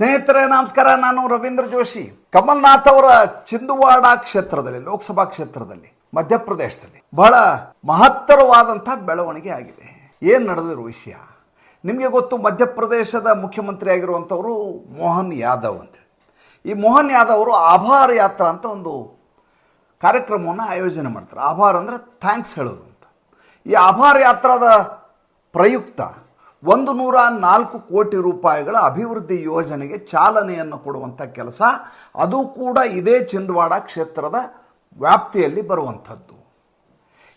ಸ್ನೇಹಿತರೆ, ನಮಸ್ಕಾರ. ನಾನು ರವೀಂದ್ರ ಜೋಶಿ. ಕಮಲ್ನಾಥ್ ಅವರ ಚಿಂದುವಾಡ ಕ್ಷೇತ್ರದಲ್ಲಿ, ಲೋಕಸಭಾ ಕ್ಷೇತ್ರದಲ್ಲಿ, ಮಧ್ಯಪ್ರದೇಶದಲ್ಲಿ ಬಹಳ ಮಹತ್ತರವಾದಂಥ ಬೆಳವಣಿಗೆ ಆಗಿದೆ. ಏನು ನಡೆದಿರೋ ವಿಷಯ? ನಿಮಗೆ ಗೊತ್ತು, ಮಧ್ಯಪ್ರದೇಶದ ಮುಖ್ಯಮಂತ್ರಿ ಆಗಿರುವಂಥವರು ಮೋಹನ್ ಯಾದವ್ ಅಂತ. ಈ ಮೋಹನ್ ಯಾದವ್ ಅವರು ಆಭಾರ ಯಾತ್ರಾ ಅಂತ ಒಂದು ಕಾರ್ಯಕ್ರಮವನ್ನು ಆಯೋಜನೆ ಮಾಡ್ತಾರೆ. ಆಭಾರ ಅಂದರೆ ಥ್ಯಾಂಕ್ಸ್ ಹೇಳೋದು ಅಂತ. ಈ ಆಭಾರ ಯಾತ್ರಾದ ಪ್ರಯುಕ್ತ ಒಂದು ನೂರ ನಾಲ್ಕು ಕೋಟಿ ರೂಪಾಯಿಗಳ ಅಭಿವೃದ್ಧಿ ಯೋಜನೆಗೆ ಚಾಲನೆಯನ್ನು ಕೊಡುವಂಥ ಕೆಲಸ, ಅದು ಕೂಡ ಇದೇ ಚಿಂದ್ವಾಡ ಕ್ಷೇತ್ರದ ವ್ಯಾಪ್ತಿಯಲ್ಲಿ ಬರುವಂಥದ್ದು.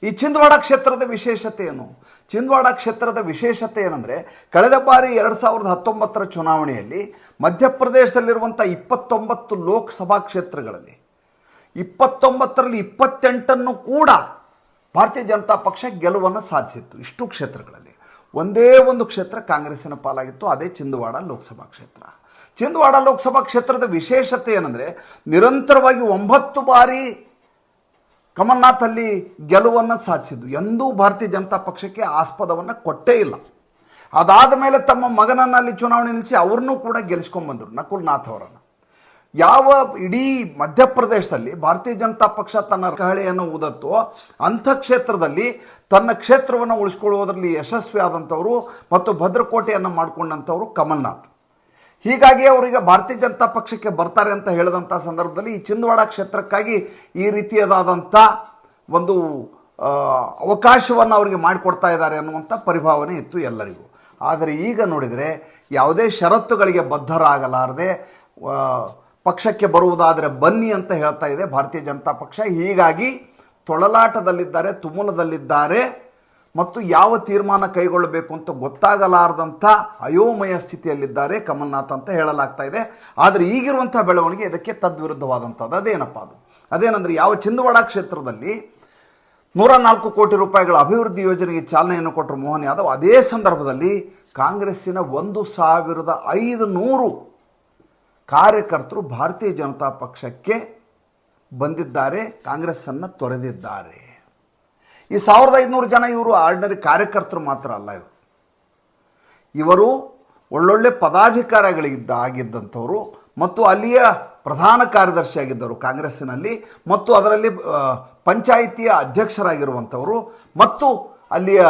ಈ ಚಿಂದವಾಡ ಕ್ಷೇತ್ರದ ವಿಶೇಷತೆ ಏನು? ಚಿಂದ್ವಾಡ ಕ್ಷೇತ್ರದ ವಿಶೇಷತೆ ಏನಂದರೆ, ಕಳೆದ ಬಾರಿ ಎರಡು ಸಾವಿರದ ಹತ್ತೊಂಬತ್ತರ ಚುನಾವಣೆಯಲ್ಲಿ ಮಧ್ಯಪ್ರದೇಶದಲ್ಲಿರುವಂಥ ಇಪ್ಪತ್ತೊಂಬತ್ತು ಲೋಕಸಭಾ ಕ್ಷೇತ್ರಗಳಲ್ಲಿ, ಇಪ್ಪತ್ತೊಂಬತ್ತರಲ್ಲಿ ಇಪ್ಪತ್ತೆಂಟನ್ನು ಕೂಡ ಭಾರತೀಯ ಜನತಾ ಪಕ್ಷ ಗೆಲುವನ್ನು ಸಾಧಿಸಿತ್ತು ಇಷ್ಟು ಕ್ಷೇತ್ರಗಳಲ್ಲಿ. ಒಂದೇ ಒಂದು ಕ್ಷೇತ್ರ ಕಾಂಗ್ರೆಸ್ಸಿನ ಪಾಲಾಗಿತ್ತು, ಅದೇ ಚಿಂದವಾಡ ಲೋಕಸಭಾ ಕ್ಷೇತ್ರ. ಚಿಂದವಾಡ ಲೋಕಸಭಾ ಕ್ಷೇತ್ರದ ವಿಶೇಷತೆ ಏನಂದರೆ, ನಿರಂತರವಾಗಿ ಒಂಬತ್ತು ಬಾರಿ ಕಮಲ್ನಾಥ್ ಅಲ್ಲಿ ಗೆಲುವನ್ನು ಸಾಧಿಸಿದ್ದು. ಎಂದೂ ಭಾರತೀಯ ಜನತಾ ಪಕ್ಷಕ್ಕೆ ಆಸ್ಪದವನ್ನು ಕೊಟ್ಟೇ ಇಲ್ಲ. ಅದಾದ ಮೇಲೆ ತಮ್ಮ ಮಗನನ್ನು ಅಲ್ಲಿ ಚುನಾವಣೆ ನಿಲ್ಲಿಸಿ ಅವ್ರನ್ನೂ ಕೂಡ ಗೆಲ್ಲಿಸ್ಕೊಂಡ್ಬಂದರು ನಕುಲ್ನಾಥ್ ಅವರನ್ನು. ಯಾವ ಇಡೀ ಮಧ್ಯಪ್ರದೇಶದಲ್ಲಿ ಭಾರತೀಯ ಜನತಾ ಪಕ್ಷ ತನ್ನ ಕಹಳೆಯನ್ನು ಊದತ್ತೋ ಅಂಥ ಕ್ಷೇತ್ರದಲ್ಲಿ ತನ್ನ ಕ್ಷೇತ್ರವನ್ನು ಉಳಿಸ್ಕೊಳ್ಳುವುದರಲ್ಲಿ ಯಶಸ್ವಿ ಆದಂಥವರು ಮತ್ತು ಭದ್ರಕೋಟೆಯನ್ನು ಮಾಡಿಕೊಂಡಂಥವರು ಕಮಲ್ನಾಥ್. ಹೀಗಾಗಿ ಅವರಿಗೆ ಭಾರತೀಯ ಜನತಾ ಪಕ್ಷಕ್ಕೆ ಬರ್ತಾರೆ ಅಂತ ಹೇಳಿದಂಥ ಸಂದರ್ಭದಲ್ಲಿ ಈ ಚಿಂದವಾಡ ಕ್ಷೇತ್ರಕ್ಕಾಗಿ ಈ ರೀತಿಯದಾದಂಥ ಒಂದು ಅವಕಾಶವನ್ನು ಅವರಿಗೆ ಮಾಡಿಕೊಡ್ತಾ ಇದ್ದಾರೆ ಅನ್ನುವಂಥ ಪರಿಭಾವನೆ ಇತ್ತು ಎಲ್ಲರಿಗೂ. ಆದರೆ ಈಗ ನೋಡಿದರೆ ಯಾವುದೇ ಷರತ್ತುಗಳಿಗೆ ಬದ್ಧರಾಗಲಾರದೆ ಪಕ್ಷಕ್ಕೆ ಬರುವುದಾದರೆ ಬನ್ನಿ ಅಂತ ಹೇಳ್ತಾ ಇದೆ ಭಾರತೀಯ ಜನತಾ ಪಕ್ಷ. ಹೀಗಾಗಿ ತೊಳಲಾಟದಲ್ಲಿದ್ದಾರೆ, ತುಮುಲದಲ್ಲಿದ್ದಾರೆ ಮತ್ತು ಯಾವ ತೀರ್ಮಾನ ಕೈಗೊಳ್ಳಬೇಕು ಅಂತ ಗೊತ್ತಾಗಲಾರದಂಥ ಅಯೋಮಯ ಸ್ಥಿತಿಯಲ್ಲಿದ್ದಾರೆ ಕಮಲ್ನಾಥ್ ಅಂತ ಹೇಳಲಾಗ್ತಾ ಇದೆ. ಆದರೆ ಈಗಿರುವಂಥ ಬೆಳವಣಿಗೆ ಇದಕ್ಕೆ ತದ್ವಿರುದ್ಧವಾದಂಥದ್ದು. ಅದೇನಪ್ಪ ಅದು? ಅದೇನಂದರೆ ಯಾವ ಚಿಂದವಾಡ ಕ್ಷೇತ್ರದಲ್ಲಿ ನೂರ ನಾಲ್ಕು ಕೋಟಿ ರೂಪಾಯಿಗಳ ಅಭಿವೃದ್ಧಿ ಯೋಜನೆಗೆ ಚಾಲನೆಯನ್ನು ಕೊಟ್ಟರು ಮೋಹನ್ ಯಾದವ್, ಅದೇ ಸಂದರ್ಭದಲ್ಲಿ ಕಾಂಗ್ರೆಸ್ಸಿನ ಒಂದು ಸಾವಿರದ ಐದು ನೂರು ಕಾರ್ಯಕರ್ತರು ಭಾರತೀಯ ಜನತಾ ಪಕ್ಷಕ್ಕೆ ಬಂದಿದ್ದಾರೆ, ಕಾಂಗ್ರೆಸ್ಸನ್ನು ತೊರೆದಿದ್ದಾರೆ. ಈ ಸಾವಿರದ ಐದುನೂರು ಜನ ಇವರು ಆರ್ಡಿನರಿ ಕಾರ್ಯಕರ್ತರು ಮಾತ್ರ ಅಲ್ಲ ಇವರು. ಇವರು ಒಳ್ಳೊಳ್ಳೆ ಪದಾಧಿಕಾರಿಗಳಿದ್ದ ಆಗಿದ್ದಂಥವರು ಮತ್ತು ಅಲ್ಲಿಯ ಪ್ರಧಾನ ಕಾರ್ಯದರ್ಶಿ ಆಗಿದ್ದರು ಕಾಂಗ್ರೆಸ್ಸಿನಲ್ಲಿ ಮತ್ತು ಅದರಲ್ಲಿ ಪಂಚಾಯಿತಿಯ ಅಧ್ಯಕ್ಷರಾಗಿರುವಂಥವರು ಮತ್ತು ಅಲ್ಲಿಯ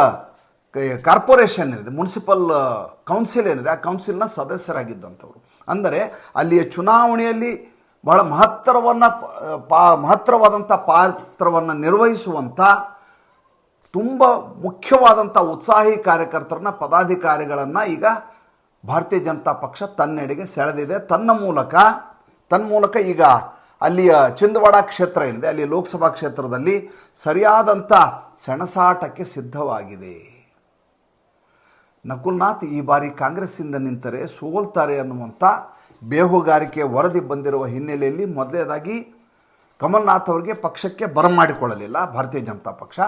ಕಾರ್ಪೊರೇಷನ್ ಏನಿದೆ, ಮುನ್ಸಿಪಲ್ ಕೌನ್ಸಿಲ್ ಏನಿದೆ, ಆ ಕೌನ್ಸಿಲ್ನ ಸದಸ್ಯರಾಗಿದ್ದಂಥವ್ರು. ಅಂದರೆ ಅಲ್ಲಿಯ ಚುನಾವಣೆಯಲ್ಲಿ ಬಹಳ ಮಹತ್ತರವನ್ನು ಪಾ ಮಹತ್ತರವಾದಂಥ ಪಾತ್ರವನ್ನು ನಿರ್ವಹಿಸುವಂಥ, ತುಂಬ ಮುಖ್ಯವಾದಂಥ ಉತ್ಸಾಹಿ ಕಾರ್ಯಕರ್ತರನ್ನ, ಪದಾಧಿಕಾರಿಗಳನ್ನು ಈಗ ಭಾರತೀಯ ಜನತಾ ಪಕ್ಷ ತನ್ನೆಡೆಗೆ ಸೆಳೆದಿದೆ. ತನ್ನ ಮೂಲಕ ತನ್ನ ಮೂಲಕ ಈಗ ಅಲ್ಲಿಯ ಚಿಂದವಾಡ ಕ್ಷೇತ್ರ ಏನಿದೆ, ಅಲ್ಲಿ ಲೋಕಸಭಾ ಕ್ಷೇತ್ರದಲ್ಲಿ ಸರಿಯಾದಂಥ ಸೆಣಸಾಟಕ್ಕೆ ಸಿದ್ಧವಾಗಿದೆ. ನಕುಲ್ನಾಥ್ ಈ ಬಾರಿ ಕಾಂಗ್ರೆಸ್ಸಿಂದ ನಿಂತರೆ ಸೋಲ್ತಾರೆ ಅನ್ನುವಂಥ ಬೇಹುಗಾರಿಕೆ ವರದಿ ಬಂದಿರುವ ಹಿನ್ನೆಲೆಯಲ್ಲಿ ಮೊದಲನೇದಾಗಿ ಕಮಲ್ನಾಥ್ ಅವರಿಗೆ ಪಕ್ಷಕ್ಕೆ ಬರಮಾಡಿಕೊಳ್ಳಲಿಲ್ಲ ಭಾರತೀಯ ಜನತಾ ಪಕ್ಷ.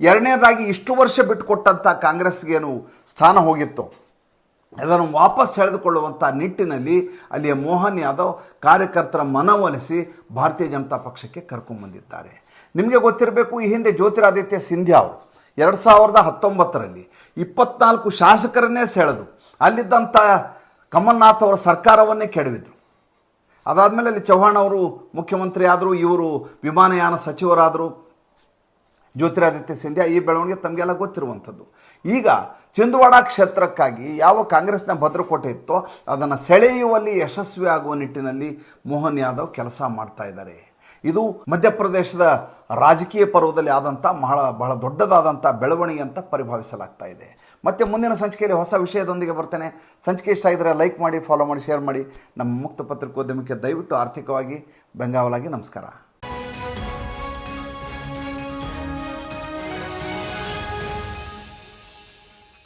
ಎರಡನೇದಾಗಿ ಇಷ್ಟು ವರ್ಷ ಬಿಟ್ಟುಕೊಟ್ಟಂಥ ಕಾಂಗ್ರೆಸ್ಗೇನು ಸ್ಥಾನ ಹೋಗಿತ್ತು? ಅದನ್ನು ವಾಪಸ್ ಸೆಳೆದುಕೊಳ್ಳುವಂಥ ನಿಟ್ಟಿನಲ್ಲಿ ಅಲ್ಲಿಯ ಮೋಹನ್ ಯಾದವ್ ಕಾರ್ಯಕರ್ತರ ಮನವೊಲಿಸಿ ಭಾರತೀಯ ಜನತಾ ಪಕ್ಷಕ್ಕೆ ಕರ್ಕೊಂಡ್ಬಂದಿದ್ದಾರೆ ನಿಮಗೆ ಗೊತ್ತಿರಬೇಕು, ಈ ಹಿಂದೆ ಜ್ಯೋತಿರಾದಿತ್ಯ ಸಿಂಧ್ಯಾ ಅವರು ಎರಡು ಸಾವಿರದ ಹತ್ತೊಂಬತ್ತರಲ್ಲಿ ಇಪ್ಪತ್ನಾಲ್ಕು ಶಾಸಕರನ್ನೇ ಸೆಳೆದು ಅಲ್ಲಿದ್ದಂಥ ಕಮಲ್ನಾಥ್ ಅವರ ಸರ್ಕಾರವನ್ನೇ ಕೆಡವಿದ್ರು. ಅದಾದಮೇಲೆ ಅಲ್ಲಿ ಚೌಹಾಣ್ ಅವರು ಮುಖ್ಯಮಂತ್ರಿ ಆದರು, ಇವರು ವಿಮಾನಯಾನ ಸಚಿವರಾದರು, ಜ್ಯೋತಿರಾದಿತ್ಯ ಸಿಂಧ್ಯಾ ಈ ಬೆಳವಣಿಗೆ ತಮಗೆಲ್ಲ ಗೊತ್ತಿರುವಂಥದ್ದು. ಈಗ ಚಿಂದ್ವಾಡ ಕ್ಷೇತ್ರಕ್ಕಾಗಿ ಯಾವ ಕಾಂಗ್ರೆಸ್ನ ಭದ್ರಕೋಟೆ ಇತ್ತೋ ಅದನ್ನು ಸೆಳೆಯುವಲ್ಲಿ ಯಶಸ್ವಿ ಆಗುವ ನಿಟ್ಟಿನಲ್ಲಿ ಮೋಹನ್ ಯಾದವ್ ಕೆಲಸ ಮಾಡ್ತಾ ಇದ್ದಾರೆ. ಇದು ಮಧ್ಯಪ್ರದೇಶದ ರಾಜಕೀಯ ಪರ್ವದಲ್ಲಿ ಆದಂಥ ಬಹಳ ಬಹಳ ದೊಡ್ಡದಾದಂಥ ಬೆಳವಣಿಗೆ ಅಂತ ಪರಿಭಾವಿಸಲಾಗ್ತಾ ಇದೆ. ಮತ್ತು ಮುಂದಿನ ಸಂಚಿಕೆಯಲ್ಲಿ ಹೊಸ ವಿಷಯದೊಂದಿಗೆ ಬರ್ತೇನೆ. ಸಂಚಿಕೆ ಇಷ್ಟ ಆಗಿದ್ರೆ ಲೈಕ್ ಮಾಡಿ ಫಾಲೋ ಮಾಡಿ ಶೇರ್ ಮಾಡಿ. ನಮ್ಮ ಮುಕ್ತ ಪತ್ರಿಕೋದ್ಯಮಕ್ಕೆ ದಯವಿಟ್ಟು ಆರ್ಥಿಕವಾಗಿ, ಬೆಂಗಾವಲಾಗಿ ನಮಸ್ಕಾರ.